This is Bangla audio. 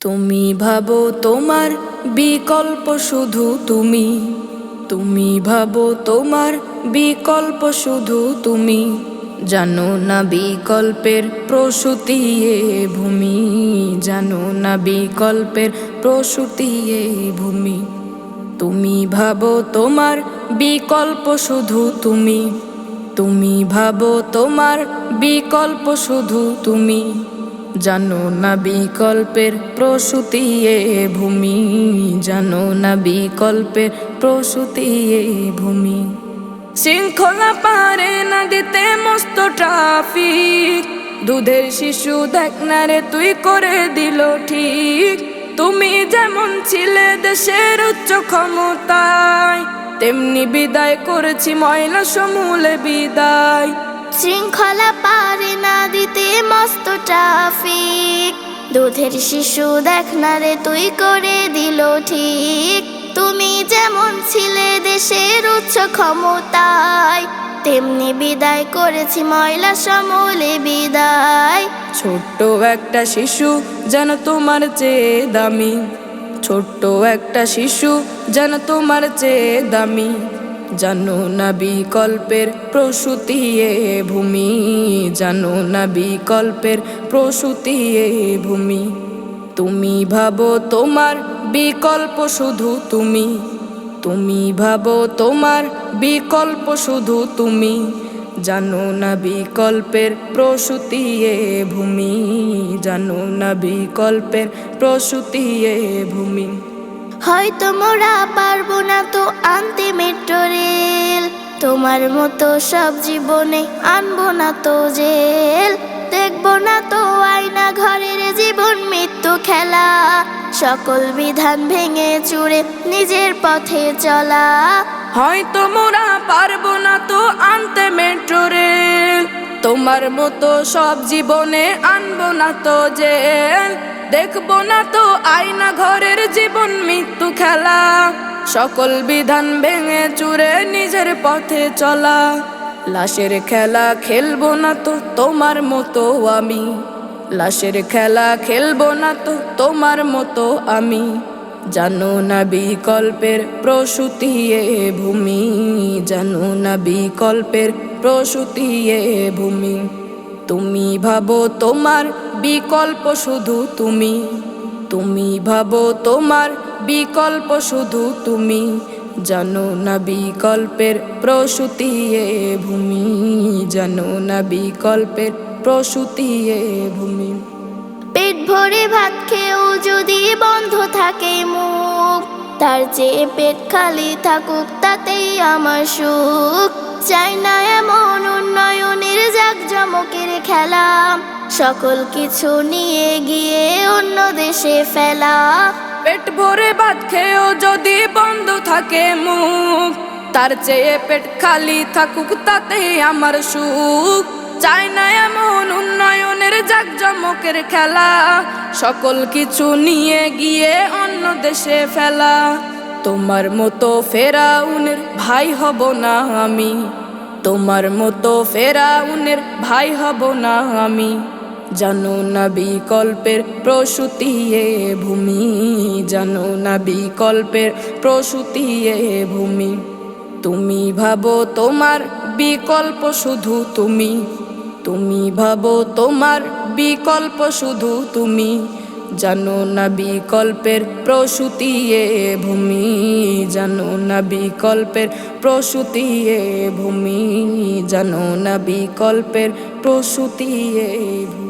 তুমি ভাবো তোমার বিকল্প শুধু তুমি। তুমি ভাবো তোমার বিকল্প শুধু তুমি। জানো না বিকল্পের প্রসূতি এ ভূমি। জানো না বিকল্পের প্রসূতি এ ভূমি। তুমি ভাবো তোমার বিকল্প শুধু তুমি। তুমি ভাবো তোমার বিকল্প শুধু তুমি। জানো না বিকল্পের প্রসূতি এ ভূমি? জানো না বিকল্পের প্রসূতি এ ভূমি? শৃঙ্খলা পারে না দিতে মস্ত ট্রাফিক। দুধের শিশু দেখ না রে, তুই করে দিল ঠিক। তুমি যেমন ছিলে দেশের উচ্চ ক্ষমতায়, তেমনি বিদায় করেছি ময়লা সমূলে বিদায়। শৃঙ্খলা মস্ত ট্রাফিক দুধের শিশু দেখ না রে, তুই করে দিল ঠিক। তুমি যেমন ছিলে দেশের উচ্চ ক্ষমতায়, তেমনি বিদায় করেছি ময়লা সমলে বিদায়। ছোট্ট একটা শিশু যেন তোমার চেয়ে দামি। ছোট্ট একটা শিশু যেন তোমার চেয়ে দামি। জানো না বিকল্পের প্রসূতি এ ভূমি? জানো না বিকল্পের প্রসূতি এ ভূমি? তুমি ভাবো তোমার বিকল্প শুধু তুমি। তুমি ভাবো তোমার বিকল্প শুধু তুমি। জানো না বিকল্পের প্রসূতি এ ভূমি? জানো না বিকল্পের প্রসূতি এ ভূমি? হয়তো মোরা পারব না তো আনতে মেট্রো রেল। তোমার মতো সব জীবনে আনব না তো জেল। দেখব না তো আয়না ঘরের জীবন, মৃত্যু খেলা। সকল বিধান ভেঙে চুরে নিজের পথে চলা। হয়তো মোরা পারব না তো আনতে মেট্রো রেল। তোমার মতো সব জীবনে আনব না তো জেল। দেখব না তো আয়না ঘরের জীবন, মৃত্যু খেলা। সকল বিধান ভেঙে চুরে নিজের পথে চলা। লাশের খেলা খেলব না তো তোমার মতো আমি। লাশের খেলা খেলব না তো তোমার মতো আমি। জানো না বিকল্পের প্রসূতি এ ভূমি। জানো না বিকল্পের প্রসূতি এ ভূমি। তুমি ভাবো তোমার বিকল্প শুধু তুমি। তুমি ভাবো তোমার বিকল্প শুধু তুমি। জানো না বিকল্পের প্রসূতি এ ভূমি। জানো না বিকল্পের প্রসূতি এ ভূমি। পেট ভরে ভাত খেয়েও যদি বন্ধ থাকে মুখ, তার চেয়ে পেট খালি থাকুক তাতেই আমার সুখ। চাই না এমন উন্নয়নের জাকজমকের খেলা। সকল কিছু নিয়ে গিয়ে অন্য দেশে ফেলা। পেট ভরে ভাত খেয়েও যদি বন্ধ থাকে মুখ, তার চেয়ে পেট খালি থাকুক তাতে আমার সুখ। চাই না এমন উন্নয়নের জাকজমকের খেলা, সকল কিছু নিয়ে গিয়ে অন্য দেশে ফেলা। তোমার মতো ফেরাউনের ভাই হব না আমি, তোমার মতো ফেরাউনের ভাই হব না আমি। জানো না বিকল্পের প্রসূতি এ ভূমি, জানো না বিকল্পের প্রসূতি এ ভূমি। তুমি ভাবো তোমার বিকল্প শুধু তুমি তুমি ভাবো তোমার বিকল্প শুধু তুমি। জানো না বিকল্পের প্রসূতি এ ভূমি, জানো না বিকল্পের প্রসূতি এ ভূমি, জানো না বিকল্পের প্রসূতি এ ভূমি।